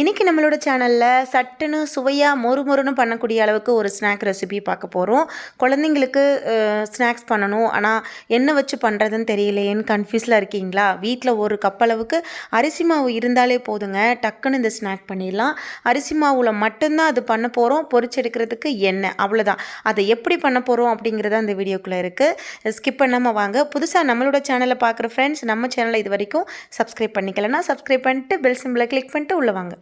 இன்றைக்கி நம்மளோட சேனலில் சட்டுன்னு சுவையாக மொறு மொறுன்னு பண்ணக்கூடிய அளவுக்கு ஒரு ஸ்நாக் ரெசிபி பார்க்க போகிறோம் குழந்தைங்களுக்கு ஸ்நாக்ஸ் பண்ணணும். ஆனால் என்ன வச்சு பண்ணுறதுன்னு தெரியலையேன்னு கன்ஃபியூஸில் இருக்கீங்களா? வீட்டில் ஒரு கப் அளவுக்கு அரிசி மாவு இருந்தாலே போதுங்க. டக்குன்னு இந்த ஸ்நாக் பண்ணிடலாம். அரிசி மாவில் மட்டும்தான் அது பண்ண போகிறோம் பொறிச்செடுக்கிறதுக்கு எண்ணெய் அவ்வளோதான் அதை எப்படி பண்ண போகிறோம் அப்படிங்கிறத அந்த வீடியோக்குள்ளே இருக்குது ஸ்கிப் பண்ணாமல் வாங்க. புதுசாக நம்மளோட சேனலை பார்க்குற ஃப்ரெண்ட்ஸ் நம்ம சேனலை இது வரைக்கும் சப்ஸ்கிரைப் பண்ணிக்கலன்னா சப்ஸ்கிரைப் பண்ணிட்டு பெல் சிம்பிளை கிளிக் பண்ணிட்டு உள்ளே வாங்க.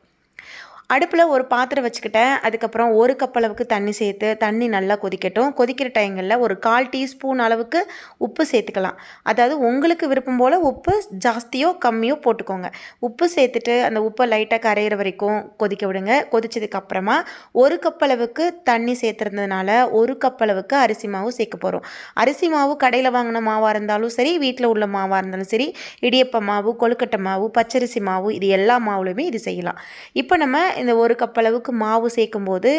அடுப்பில் ஒரு பாத்திரம் வச்சுக்கிட்டேன். அதுக்கப்புறம் ஒரு கப் அளவுக்கு தண்ணி சேர்த்து தண்ணி நல்லா கொதிக்கட்டும். கொதிக்கிற டைங்களில் ஒரு கால் டீஸ்பூன் அளவுக்கு உப்பு சேர்த்துக்கலாம். அதாவது உங்களுக்கு விருப்பம் போல் உப்பு ஜாஸ்தியோ கம்மியோ போட்டுக்கோங்க. உப்பு சேர்த்துட்டு அந்த உப்பை லைட்டாக கரையிற வரைக்கும் கொதிக்க விடுங்க. கொதிச்சதுக்கப்புறமா ஒரு கப் அளவுக்கு தண்ணி சேர்த்துருந்ததுனால ஒரு கப் அளவுக்கு அரிசி மாவு சேர்க்க போகிறோம் அரிசி மாவு கடையில் வாங்கின மாவாக இருந்தாலும் சரி வீட்டில் உள்ள மாவாக இருந்தாலும் சரி இடியப்ப மாவு கொழுக்கட்டை மாவு பச்சரிசி மாவு இது எல்லா மாவுலையுமே இது செய்யலாம். இப்போ நம்ம இந்த ஒரு கப் அளவுக்கு மாவு சேர்க்கும்போது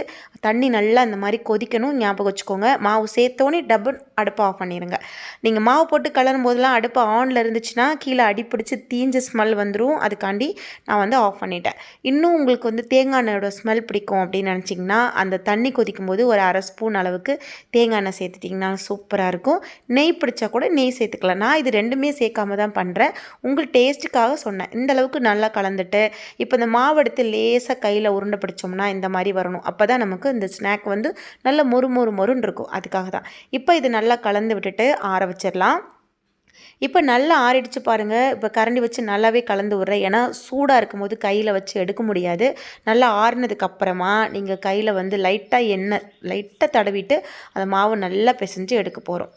தண்ணி நல்லா அந்த மாதிரி கொதிக்கணும் ஞாபகம் வச்சுக்கோங்க. மாவு சேர்த்தோன்னே டபுள் அடுப்பை ஆஃப் பண்ணிடுங்க நீங்கள் மாவு போட்டு கலரும் போதெல்லாம் அடுப்பு ஆனில் இருந்துச்சுன்னா கீழே அடிப்பிடிச்சு தீஞ்ச ஸ்மெல் வந்துடும் அதுக்காண்டி நான் வந்து ஆஃப் பண்ணிட்டேன். இன்னும் உங்களுக்கு வந்து தேங்காய் எண்ணெயோட ஸ்மெல் பிடிக்கும் அப்படின்னு நினச்சிங்கன்னா அந்த தண்ணி கொதிக்கும் போது ஒரு அரை ஸ்பூன் அளவுக்கு தேங்காய் எண்ணெய் சேர்த்துட்டிங்கன்னா சூப்பராக இருக்கும். நெய் பிடிச்சா கூட நெய் சேர்த்துக்கலாம். நான் இது ரெண்டுமே சேர்க்காம தான் பண்ணுறேன் உங்கள் டேஸ்ட்டுக்காக சொன்னேன். இந்த அளவுக்கு நல்லா கலந்துட்டு இப்போ இந்த மாவு எடுத்து லேசாக கையில் உருண்டை பிடிச்சோம்னா இந்த மாதிரி வரணும். அப்போ தான் நமக்கு இந்த ஸ்நாக் வந்து நல்ல மொறு மொறு மொறுன்னு இருக்கும். அதுக்காக தான். இப்போ இது நல்லா கலந்து விட்டுட்டு ஆற வச்சிடலாம். இப்போ நல்லா ஆறிடுச்சு பாருங்கள் இப்போ கரண்டி வச்சு நல்லாவே கலந்து விட்றேன். ஏன்னா சூடாக இருக்கும்போது கையில் வச்சு எடுக்க முடியாது. நல்லா ஆறினதுக்கப்புறமா நீங்கள் கையில் வந்து லைட்டாக எண்ணெய் லைட்டாக தடவிட்டு அந்த மாவு நல்லா பிசைஞ்சு எடுக்க போகிறோம்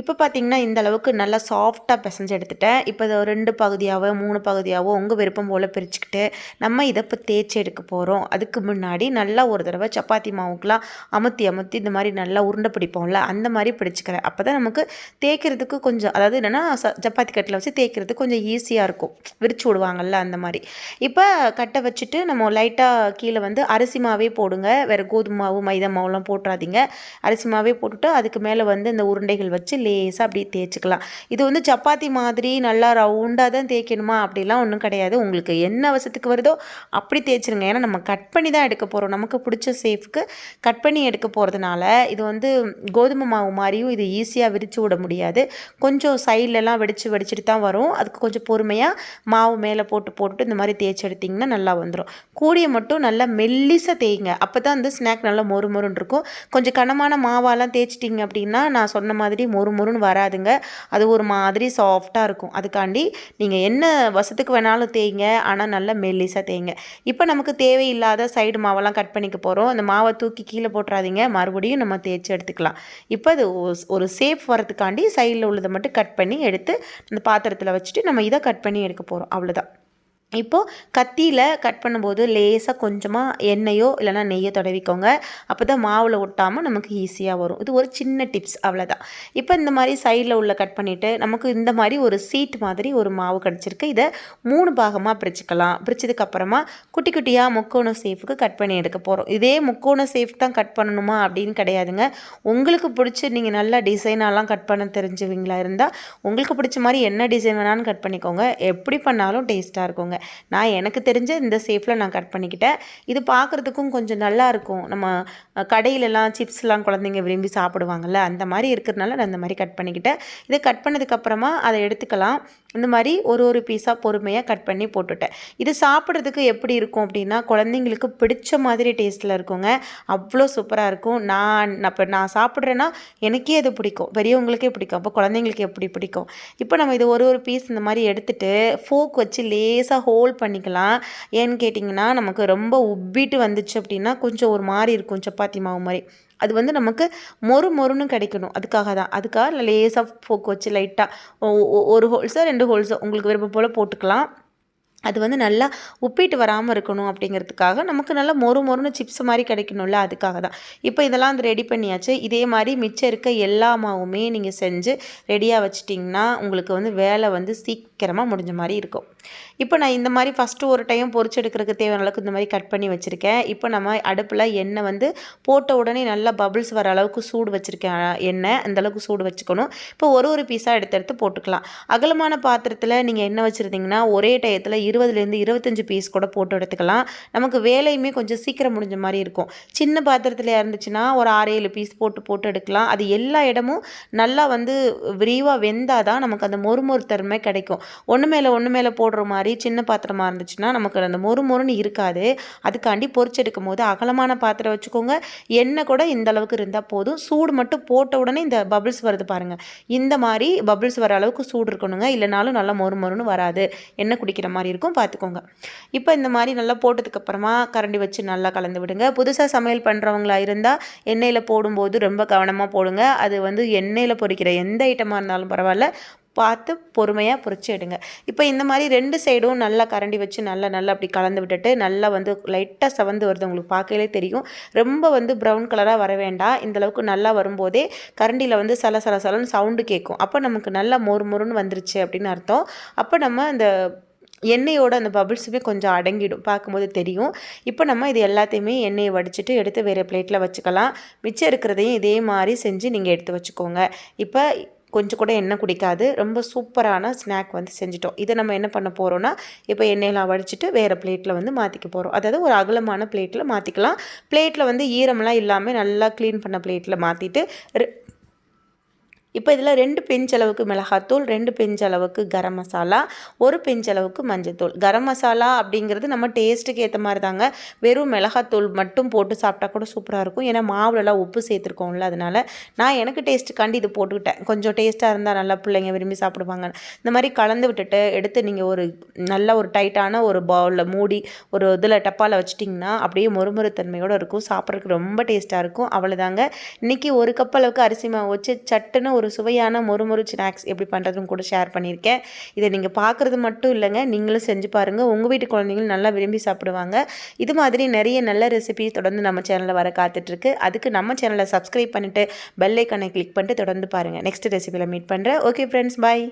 இப்போ பார்த்தீங்கன்னா இந்த அளவுக்கு நல்லா சாஃப்டாக பிசைஞ்சு எடுத்துட்டேன். இப்போ இதை ரெண்டு பகுதியாகவோ மூணு பகுதியாகவோ உங்கள் விருப்பம் போல் பிரிச்சுக்கிட்டு நம்ம இதை இப்போ தேய்ச்சி எடுக்க போகிறோம் அதுக்கு முன்னாடி நல்லா ஒரு தடவை சப்பாத்தி மாவுக்கெலாம் அமுத்தி அமுத்தி இந்த மாதிரி நல்லா உருண்டை பிடிப்போம்ல அந்த மாதிரி பிடிச்சிக்கிறேன். அப்போ தான் நமக்கு தேய்க்கிறதுக்கு கொஞ்சம் அதாவது என்னென்னா ச சப்பாத்தி கட்டில் வச்சு தேய்க்கிறதுக்கு கொஞ்சம் ஈஸியாக இருக்கும். விரிச்சு விடுவாங்கள்ல அந்த மாதிரி. இப்போ கட்டை வச்சுட்டு நம்ம லைட்டாக கீழே வந்து அரிசி மாவே போடுங்க. வேறு கோதுமாவு மைதா மாவுலாம் போட்டுறாதீங்க. அரிசி மாவே போட்டுட்டு அதுக்கு மேலே வந்து இந்த உருண்டைகள் வச்சு லேஸாக அப்படியே தேய்ச்சிக்கலாம். இது வந்து சப்பாத்தி மாதிரி நல்லா ரவுண்டாக தான் தேய்க்கணுமா? அப்படிலாம் ஒன்றும் கிடையாது. உங்களுக்கு என்ன அவசரத்துக்கு வருதோ அப்படி தேய்ச்சிருங்க. ஏன்னா நம்ம கட் பண்ணி தான் எடுக்க போகிறோம் நமக்கு பிடிச்ச சேஃப்க்கு கட் பண்ணி எடுக்க போகிறதுனால இது வந்து கோதுமை மாவு மாதிரியும் இது ஈஸியாக விரித்து விட முடியாது. கொஞ்சம் சைட்லலாம் வெடித்து வெடிச்சிட்டு தான் வரும். அதுக்கு கொஞ்சம் பொறுமையாக மாவு மேலே போட்டு போட்டு இந்த மாதிரி தேய்ச்சி எடுத்திங்கன்னா நல்லா வந்துடும் கூடிய மட்டும் நல்லா மெல்லிசாக தேய்ங்க. அப்போ தான் வந்து ஸ்நாக் நல்லா மொறு மொறுன்னு இருக்கும். கொஞ்சம் கனமான மாவாலாம் தேய்ச்சிட்டிங்க அப்படின்னா நான் சொன்ன மாதிரி மொறு மொறுன்னு வராதுங்க. அது ஒரு மாதிரி சாஃப்டாக இருக்கும். அதுக்காண்டி நீங்கள் என்ன வசத்துக்கு வேணாலும் தேய்ங்க. ஆனால் நல்லா மெல்லிசாக தேய்ங்க. இப்போ நமக்கு தேவையில்லாத சைடு மாவெல்லாம் கட் பண்ணிக்க போகிறோம் அந்த மாவை தூக்கி கீழே போட்டுறாதீங்க. மறுபடியும் நம்ம தேய்ச்சி எடுத்துக்கலாம். இப்போ அது ஒரு சேஃப் வரதுக்காண்டி சைடில் உள்ளதை மட்டும் கட் பண்ணி எடுத்து அந்த பாத்திரத்தில் வச்சுட்டு நம்ம இதை கட் பண்ணி எடுக்க போகிறோம் அவ்வளோதான் இப்போது கத்தியில் கட் பண்ணும்போது லேசாக கொஞ்சமாக எண்ணெயோ இல்லைனா நெய்யோ தடவிக்கோங்க. அப்போ தான் மாவில் ஒட்டாமல் நமக்கு ஈஸியாக வரும். இது ஒரு சின்ன டிப்ஸ் அவ்வளோதான் இப்போ இந்த மாதிரி சைடில் உள்ள கட் பண்ணிவிட்டு நமக்கு இந்த மாதிரி ஒரு சீட் மாதிரி ஒரு மாவு கிடச்சிருக்கு. இதை மூணு பாகமாக பிரிச்சுக்கலாம். பிரிச்சதுக்கப்புறமா குட்டி குட்டியாக முக்கோண சேஃபுக்கு கட் பண்ணி எடுக்க போகிறோம் இதே முக்கோண சேஃப் தான் கட் பண்ணணுமா அப்படின்னு கிடையாதுங்க. உங்களுக்கு பிடிச்சி நீங்கள் நல்லா டிசைனாலாம் கட் பண்ண தெரிஞ்சவங்களா இருந்தால் உங்களுக்கு பிடிச்ச மாதிரி என்ன டிசைன் வேணாலும் கட் பண்ணிக்கோங்க. எப்படி பண்ணாலும் டேஸ்ட்டாக இருக்குங்க. நான் எனக்கு தெரிஞ்ச இந்த சேஃபில் நான் கட் பண்ணிக்கிட்டேன். இது பார்க்குறதுக்கும் கொஞ்சம் நல்லா இருக்கும். நம்ம கடையிலலாம் சிப்ஸ்லாம் குழந்தைங்க விரும்பி சாப்பிடுவாங்கள்ல அந்த மாதிரி இருக்கிறதுனால நான் இந்த மாதிரி கட் பண்ணிக்கிட்டேன். இதை கட் பண்ணதுக்கப்புறமா அதை எடுத்துக்கலாம். இந்த மாதிரி ஒரு ஒரு பீஸாக பொறுமையாக கட் பண்ணி போட்டுட்டேன். இது சாப்பிட்றதுக்கு எப்படி இருக்கும் அப்படின்னா குழந்தைங்களுக்கு பிடிச்ச மாதிரி டேஸ்ட்டில் இருக்குங்க. அவ்வளோ சூப்பராக இருக்கும். நான் இப்போ நான் சாப்பிட்றேன்னா எனக்கே அது பிடிக்கும். பெரியவங்களுக்கே பிடிக்கும். அப்போ குழந்தைங்களுக்கு எப்படி பிடிக்கும்? இப்போ நம்ம இது ஒரு ஒரு பீஸ் இந்த மாதிரி எடுத்துகிட்டு ஃபோக் வச்சு லேசாக ஹோல் பண்ணிக்கலாம். ஏன்னு கேட்டிங்கன்னா நமக்கு ரொம்ப உப்பிட்டு வந்துச்சு அப்படின்னா கொஞ்சம் ஒரு மாதிரி இருக்கும் சப்பாத்தி மாவு மாதிரி. அது வந்து நமக்கு மொறு மொறுன்னு கிடைக்கணும். அதுக்காக தான். அதுக்காக லேசாக போக்கு வச்சு லைட்டாக ஒரு ஹோல்ஸோ ரெண்டு ஹோல்ஸோ உங்களுக்கு விருப்பம் போல் போட்டுக்கலாம். அது வந்து நல்லா உப்பிட்டு வராமல் இருக்கணும் அப்படிங்கிறதுக்காக நமக்கு நல்லா மொறு மொறுன்னு சிப்ஸ் மாதிரி கிடைக்கணும்ல அதுக்காக தான். இப்போ இதெல்லாம் வந்து ரெடி பண்ணியாச்சு. இதே மாதிரி மிச்சம் இருக்க எல்லா மாவுமே நீங்கள் செஞ்சு ரெடியாக வச்சிட்டிங்கன்னா உங்களுக்கு வந்து வேலை வந்து சீக்கிரமாக முடிஞ்ச மாதிரி இருக்கும். இப்போ நான் இந்த மாதிரி ஃபஸ்ட்டு ஒரு டைம் பொரிச்சு எடுக்கிறதுக்கு தேவையான அளவுக்கு இந்த மாதிரி கட் பண்ணி வச்சுருக்கேன். இப்போ நம்ம அடுப்பில் எண்ணெய் வந்து போட்ட உடனே நல்லா பபிள்ஸ் வர அளவுக்கு சூடு வச்சுருக்கேன். எண்ணெய் அந்தளவுக்கு சூடு வச்சுக்கணும். இப்போ ஒரு ஒரு பீஸாக எடுத்து எடுத்து போட்டுக்கலாம். அகலமான பாத்திரத்தில் நீங்கள் எண்ணெய் வச்சுருந்தீங்கன்னா ஒரே டயத்தில் இருபதுலேருந்து இருபத்தஞ்சி பீஸ் கூட போட்டு எடுத்துக்கலாம். நமக்கு வேலையுமே கொஞ்சம் சீக்கிரம் முடிஞ்ச மாதிரி இருக்கும். சின்ன பாத்திரத்தில் இருந்துச்சுன்னா ஒரு ஆறு ஏழு பீஸ் போட்டு போட்டு எடுக்கலாம். அது எல்லா இடமும் நல்லா வந்து விரிவாக வெந்தால் தான் நமக்கு அந்த மொறுமொறு தன்மை கிடைக்கும். ஒன்று மேலே ஒன்று மேலே போடுற மாதிரி சின்ன பாத்திரமாக இருந்துச்சுன்னா நமக்கு அந்த மொறு மொறுன்னு இருக்காது. அதுக்காண்டி பொறிச்செடுக்கும் போது அகலமான பாத்திரம் வச்சுக்கோங்க. எண்ணெய் கூட இந்த அளவுக்கு இருந்தால் போதும். சூடு மட்டும் போட்ட உடனே இந்த பபிள்ஸ் வருது பாருங்கள் இந்த மாதிரி பபிள்ஸ் வர அளவுக்கு சூடு இருக்கணுங்க. இல்லைனாலும் நல்லா மொறு மொறுன்னு வராது. எண்ணெய் குடிக்கிற மாதிரி இருக்கும். பார்த்துக்கோங்க. இப்போ இந்த மாதிரி நல்லா போட்டதுக்கப்புறமா கரண்டி வச்சு நல்லா கலந்து விடுங்க. புதுசாக சமையல் பண்ணுறவங்களா இருந்தால் எண்ணெயில் போடும்போது ரொம்ப கவனமாக போடுங்க. அது வந்து எண்ணெயில் பொறிக்கிற எந்த ஐட்டமாக இருந்தாலும் பரவாயில்ல. பார்த்து பொறுமையாக பொறிச்சு எடுங்க. இப்போ இந்த மாதிரி ரெண்டு சைடும் நல்லா கரண்டி வச்சு நல்லா நல்லா அப்படி கலந்து விட்டுட்டு நல்லா வந்து லைட்டாக செவந்து வருது. உங்களுக்கு பார்க்கலே தெரியும். ரொம்ப வந்து ப்ரௌன் கலராக வர வேண்டாம். இந்தளவுக்கு நல்லா வரும்போதே கரண்டியில் வந்து சல சல சலன்னு சவுண்டு கேட்கும். அப்போ நமக்கு நல்லா மொறு மொறுன்னு வந்துருச்சு அப்படின்னு அர்த்தம். அப்போ நம்ம அந்த எண்ணெயோட அந்த பபிள்ஸுமே கொஞ்சம் அடங்கிடும். பார்க்கும்போது தெரியும். இப்போ நம்ம இது எல்லாத்தையுமே எண்ணெயை வடிச்சிட்டு எடுத்து வேறு பிளேட்டில் வச்சுக்கலாம். மிச்சம் இருக்கிறதையும் இதே மாதிரி செஞ்சு நீங்கள் எடுத்து வச்சுக்கோங்க. இப்போ கொஞ்சம் கூட எண்ணெய் குடிக்காது. ரொம்ப சூப்பரான ஸ்நாக் வந்து செஞ்சிட்டோம். இதை நம்ம என்ன பண்ண போகிறோன்னா இப்போ எண்ணெயெல்லாம் வடிச்சிட்டு வேறு பிளேட்டில் வந்து மாற்றிக்க போகிறோம் அதாவது ஒரு அகலமான பிளேட்டில் மாற்றிக்கலாம் பிளேட்டில் வந்து ஈரமெல்லாம் இல்லாமல் நல்லா க்ளீன் பண்ண பிளேட்டில் மாற்றிட்டு இப்போ இதில் ரெண்டு பெஞ்ச் அளவுக்கு மிளகாத்தூள் ரெண்டு பெஞ்ச் அளவுக்கு கரம் மசாலா ஒரு பெஞ்ச் அளவுக்கு மஞ்சத்தூள். கரம் மசாலா அப்படிங்கிறது நம்ம டேஸ்ட்டுக்கு ஏற்ற மாதிரி தாங்க. வெறும் மிளகாத்தூள் மட்டும் போட்டு சாப்பிட்டா கூட சூப்பராக இருக்கும். ஏன்னா மாவுலலாம் உப்பு சேர்த்துருக்கோம்ல அதனால் நான் எனக்கு டேஸ்ட்டுக்காண்டி இது போட்டுக்கிட்டேன். கொஞ்சம் டேஸ்ட்டாக இருந்தால் நல்லா பிள்ளைங்க விரும்பி சாப்பிடுவாங்க இந்த மாதிரி கலந்து விட்டுட்டு எடுத்து நீங்கள் ஒரு நல்ல ஒரு டைட்டான ஒரு பவுலில் மூடி ஒரு இதில் டப்பாவில் வச்சிட்டிங்கன்னா அப்படியே மொறுமொறுத்தன்மையோடு இருக்கும். சாப்பிட்றதுக்கு ரொம்ப டேஸ்ட்டாக இருக்கும். அவ்வளோதாங்க இன்றைக்கி ஒரு கப் அளவுக்கு அரிசி மாவு வச்சு சட்டுன்னு ஒரு ஒரு சுவையான மொறுமொறு ஸ்நாக்ஸ் எப்படி பண்ணுறதுன்னு கூட ஷேர் பண்ணியிருக்கேன். இதை நீங்கள் பார்க்குறது மட்டும் இல்லைங்க நீங்களும் செஞ்சு பாருங்கள் உங்கள் வீட்டு குழந்தைங்களும் நல்லா விரும்பி சாப்பிடுவாங்க. இது மாதிரி நிறைய நல்ல ரெசிபி தொடர்ந்து நம்ம சேனலில் வர காத்துட்ருக்கு. அதுக்கு நம்ம சேனலை சப்ஸ்கிரைப் பண்ணிவிட்டு பெல்லைக்கனை கிளிக் பண்ணிட்டு தொடர்ந்து பாருங்கள் நெக்ஸ்ட் ரெசிபியில் மீட் பண்ணுறேன் ஓகே ஃப்ரெண்ட்ஸ் பாய்